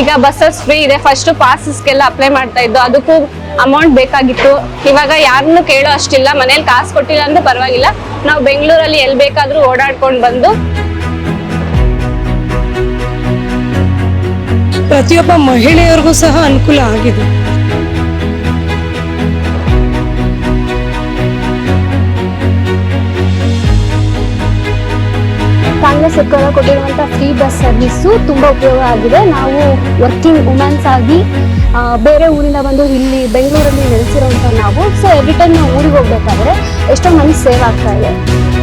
ಈಗ buses free ಇದೆ. First ಪಾಸಸ್ಗೆಲ್ಲ ಅಪ್ಲೈ ಮಾಡ್ತಾ ಇದ್ದು, ಅದಕ್ಕೂ ಅಮೌಂಟ್ ಬೇಕಾಗಿತ್ತು. ಇವಾಗ ಯಾರನ್ನು ಕೇಳೋ ಅಷ್ಟಿಲ್ಲ. ಮನೇಲಿ ಕಾಸು ಕೊಟ್ಟಿಲ್ಲ ಅಂದ್ರೆ ಪರವಾಗಿಲ್ಲ. ನಾವು ಬೆಂಗಳೂರಲ್ಲಿ ಎಲ್ಲಿ ಬೇಕಾದರೂ ಓಡಾಡ್ಕೊಂಡು ಬಂದು ಪ್ರತಿಯೊಬ್ಬ ಮಹಿಳೆಯರಿಗೂ ಸಹ ಅನುಕೂಲ ಆಗಿದೆ. ಕಾಂಗ್ರೆಸ್ ಸರ್ಕಾರ ಕೊಟ್ಟಿರುವಂತಹ ಫ್ರೀ ಬಸ್ ಸರ್ವಿಸ್ಸು ತುಂಬಾ ಉಪಯೋಗ ಆಗಿದೆ. ನಾವು ವರ್ಕಿಂಗ್ ವುಮೆನ್ಸ್ ಆಗಿ ಬೇರೆ ಊರಿಂದ ಬಂದು ಇಲ್ಲಿ ಬೆಂಗಳೂರಲ್ಲಿ ನೆಲೆಸಿರೋಂಥ ನಾವು ಸೊ ಎವ್ರಿ ಟೈಮ್ ನಾವು ಊರಿಗೆ ಹೋಗ್ಬೇಕಾದ್ರೆ ಎಷ್ಟೋ ಮನಿ ಸೇವ್ ಆಗ್ತಾ ಇದೆ.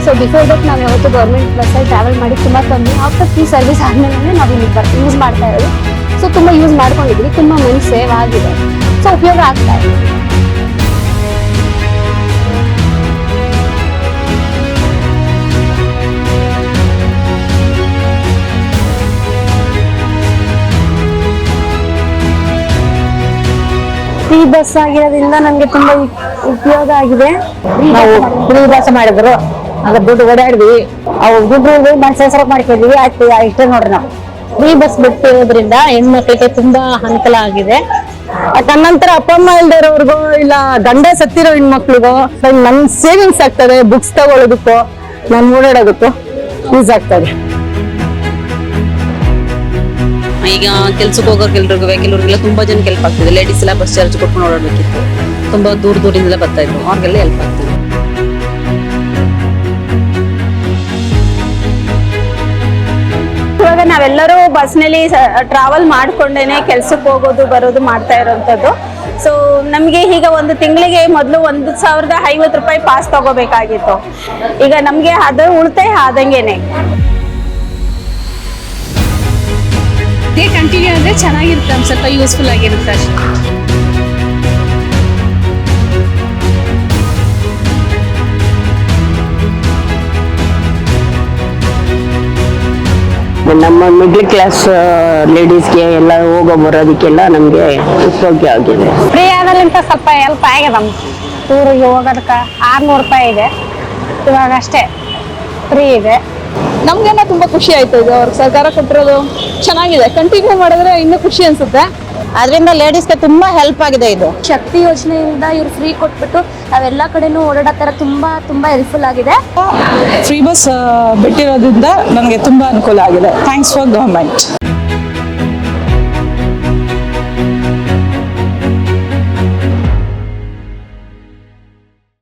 ಸೊ ಬಿಫೋರ್ ದಟ್ ನಾವು ಯಾವತ್ತು ಗೌರ್ಮೆಂಟ್ ಬಸ್ಸಲ್ಲಿ ಟ್ರಾವೆಲ್ ಮಾಡಿ ತುಂಬ ಕಮ್ಮಿ. ಆಫ್ಟರ್ ಫ್ರೀ ಸರ್ವಿಸ್ ಆದಮೇಲೆ ನಾವು ಇಲ್ಲಿ ಯೂಸ್ ಮಾಡ್ತಾ ಇರೋದು. ಸೊ ತುಂಬ ಯೂಸ್ ಮಾಡ್ಕೊಂಡಿದ್ವಿ. ತುಂಬ ಮನಿ ಸೇವ್ ಆಗಿದೆ. ಸೊ ಉಪಯೋಗ ಆಗ್ತಾ ಇದೆ. ಫ್ರೀ ಬಸ್ ಆಗಿರೋದ್ರಿಂದ ನಮಗೆ ತುಂಬಾ ಉಪಯೋಗ ಆಗಿದೆ. ನಾವು ಫ್ರೀ ಬಸ್ ಮಾಡಿದ್ರು. ಆಗ ದುಡ್ಡು ಓಡಾಡಿದ್ವಿ. ಅವು ದುಡ್ಡು ಮನ್ಸ ಹೆಸರು ಮಾಡ್ಕೊಂಡಿದ್ವಿ. ಆಯ್ತು ಇಷ್ಟೇ ನೋಡ್ರಿ ನಾವು. ಫ್ರೀ ಬಸ್ ಬಿಟ್ಟಿರೋದ್ರಿಂದ ಹೆಣ್ಮಕ್ಳಿಗೆ ತುಂಬಾ ಅನುಕೂಲ ಆಗಿದೆ. ತನ್ನಂತರ ಅಪ್ಪ ಅಮ್ಮ ಇಲ್ದಿರೋರ್ಗೋ, ಇಲ್ಲ ಗಂಡ ಸತ್ತಿರೋ ಹೆಣ್ಮಕ್ಳಿಗೋ ನನ್ ಸೇವಿಂಗ್ಸ್ ಆಗ್ತದೆ. ಬುಕ್ಸ್ ತಗೊಳ್ಳೋದಕ್ಕೋ ನಾನು ಓಡಾಡೋದಕ್ಕೂ ಯೂಸ್ ಆಗ್ತದೆ. ಈಗ ಕೆಲ್ಸಕ್ಕೆ ಹೋಗೋರ್ಗೆ ಎಲ್ರಿಗೂ ಕೆಲವ್ರಿಗೆಲ್ಲ ತುಂಬಾ ಜನ ಹೆಲ್ಪ್ ಆಗ್ತಿದೆ. ಲೇಡೀಸ್ ಎಲ್ಲ ಬಸ್ ಚಾರ್ಜ್ ಕೊಟ್ಕೊಂಡು ಓಡಾಡ್ಬೇಕಿತ್ತು ತುಂಬಾ ದೂರ ದೂರಿಂದೆಲ್ಲ ಬರ್ತಾ ಇದ್ರು. ಅವ್ರಿಗೆಲ್ಲ ಹೆಲ್ಪ್ ಆಗ್ತಿದೆ. ಇವಾಗ ನಾವೆಲ್ಲರೂ ಬಸ್ನಲ್ಲಿ ಟ್ರಾವೆಲ್ ಮಾಡ್ಕೊಂಡೇನೆ ಕೆಲ್ಸಕ್ಕೆ ಹೋಗೋದು, ಬರೋದು, ಮಾಡ್ತಾ ಇರೋಂಥದ್ದು. ಸೊ ನಮಗೆ ಈಗ ಒಂದು ತಿಂಗಳಿಗೆ ಮೊದಲು ಒಂದು ಸಾವಿರದ ಐವತ್ತು ರೂಪಾಯಿ ಪಾಸ್ ತಗೋಬೇಕಾಗಿತ್ತು. ಈಗ ನಮಗೆ ಅದು ಉಳಿತಾಯ ಆದಂಗೆನೆ. ಇದೇ ಕಂಟಿನ್ಯೂ ಅಂದ್ರೆ ಚೆನ್ನಾಗಿರುತ್ತೆ ಒಂದ್ ಸ್ವಲ್ಪ ಯೂಸ್ಫುಲ್ ಆಗಿರುತ್ತೆ ಅಷ್ಟೇ. ನಮ್ಮ ಮಿಡ್ಲ್ ಕ್ಲಾಸ್ ಲೇಡೀಸ್ಗೆ ಎಲ್ಲ ಹೋಗೋ ಬರೋದಕ್ಕೆಲ್ಲ ನಮಗೆ ಉಪಯೋಗ ಆಗಿದೆ. ಫ್ರೀ ಆದ್ರಲಿಂತ ಸ್ವಲ್ಪ ಹೆಲ್ಪ್ ಆಗಿದೆ ನಮ್ಗೆ. ಊರಿಗೆ ಹೋಗೋದಕ್ಕೆ ಆರ್ನೂರು ರೂಪಾಯಿ ಇದೆ. ಇವಾಗ ಅಷ್ಟೇ. ಫ್ರೀ ಇದೆ. ನಮ್ಗೆಲ್ಲ ತುಂಬಾ ಖುಷಿ ಆಯ್ತು ಇದು. ಅವ್ರಿಗೆ ಸರ್ಕಾರ ಕೊಟ್ಟಿರೋದು ಚೆನ್ನಾಗಿದೆ. ಕಂಟಿನ್ಯೂ ಮಾಡಿದ್ರೆ ಇನ್ನೂ ಖುಷಿ ಅನ್ಸುತ್ತೆ. ಅದರಿಂದ ಲೇಡೀಸ್ಗೆ ತುಂಬಾ ಹೆಲ್ಪ್ ಆಗಿದೆ ಇದು. ಶಕ್ತಿ ಯೋಜನೆಯಿಂದ ಇವ್ರು ಫ್ರೀ ಕೊಟ್ಬಿಟ್ಟು ನಾವೆಲ್ಲ ಕಡೆನೂ ಓಡಾಡೋ ಥರ ತುಂಬಾ ತುಂಬಾ ಹೆಲ್ಪ್ಫುಲ್ ಆಗಿದೆ. ಫ್ರೀ ಬಸ್ ಬಿಟ್ಟಿರೋದ್ರಿಂದ ನನಗೆ ತುಂಬಾ ಅನುಕೂಲ ಆಗಿದೆ. Thanks for government